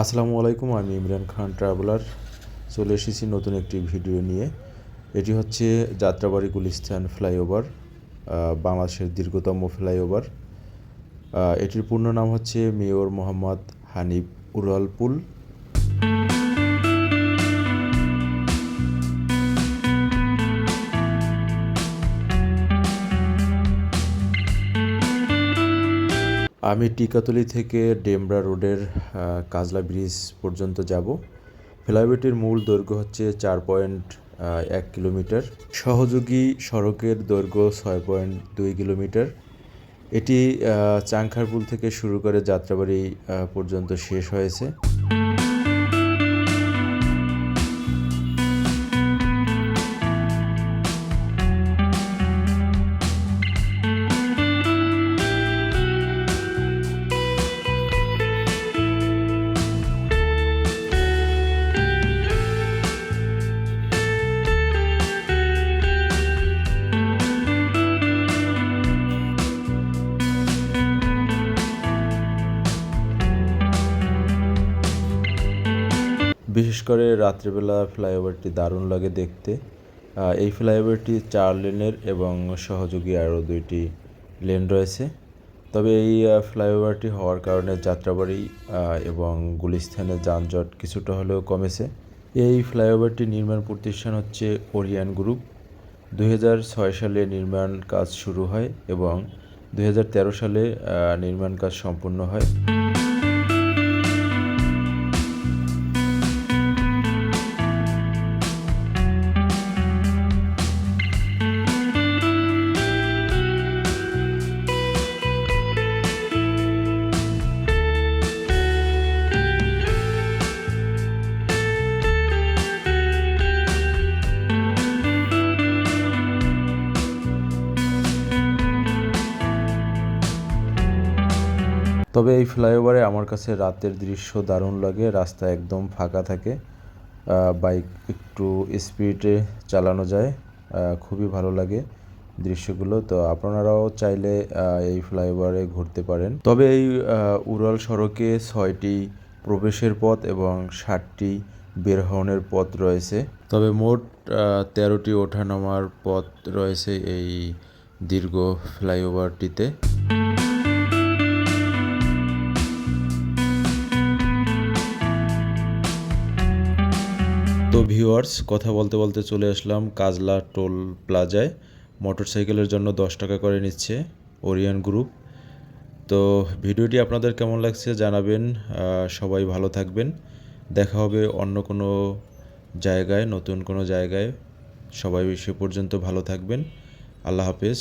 আসসালামু আলাইকুম, আমি ইমরান খান ট্রাভেলার চলে এসেছি নতুন একটি ভিডিও নিয়ে। এটি হচ্ছে যাত্রাবাড়ি গুলিস্তান ফ্লাইওভার বাংলাদেশের দীর্ঘতম ফ্লাইওভার এটির পূর্ণ নাম হচ্ছে মেয়র মোহাম্মদ হানিফ উরাল আমি টিকাতলি থেকে ডেমরা রোডের কাজলা ব্রিজ পর্যন্ত যাব। ফ্লাইওয়েটির মূল দৈর্ঘ্য হচ্ছে চার পয়েন্ট এক কিলোমিটার। সহযোগী সড়কের দৈর্ঘ্য ছয় পয়েন্ট দুই কিলোমিটার। এটি চাংখারপুল থেকে শুরু করে যাত্রাবাড়ি পর্যন্ত শেষ হয়েছে। বিশেষ করে রাত্রিবেলা ফ্লাইওভারটি দারুণ লাগে দেখতে। এই ফ্লাইওভারটি চার লেনের এবং সহযোগী আরও দুইটি লেন রয়েছে। তবে এই ফ্লাইওভারটি হওয়ার কারণে যাত্রাবাড়ি এবং গুলিস্তানের যানজট কিছুটা হলেও কমেছে। এই ফ্লাইওভারটি নির্মাণ প্রতিষ্ঠান হচ্ছে ওরিয়ান গ্রুপ। দু হাজার ছয় সালে নির্মাণ কাজ শুরু হয় এবং দু হাজার তেরো সালে নির্মাণ কাজ সম্পূর্ণ হয়। তবে এই ফ্লাইওভারে আমার কাছে রাতের দৃশ্য দারুণ লাগে, রাস্তা একদম ফাঁকা থাকে বাইক একটু স্পিডে চালানো যায় খুবই ভালো লাগে দৃশ্যগুলো। তো আপনারাও চাইলে এই ফ্লাইওভারে ঘুরতে পারেন। তবে এই উড়াল সড়কে ছয়টি প্রবেশের পথ এবং ষাটটি বের হওয়ার পথ রয়েছে। তবে মোট তেরোটি ওঠানামার পথ রয়েছে এই দীর্ঘ ফ্লাইওভারটিতে। তো ভিউয়ার্স কথা বলতে বলতে চলে আসলাম কাজলা টোল প্লাজায়। মোটরসাইকেলের জন্য দশ টাকা করে নিচ্ছে ওরিয়ান গ্রুপ। তো ভিডিওটি আপনাদের কেমন লাগছে জানাবেন সবাই ভালো থাকবেন। দেখা হবে অন্য কোনো জায়গায়, নতুন কোনো জায়গায়। সবাই সে পর্যন্ত ভালো থাকবেন। আল্লাহ হাফেজ।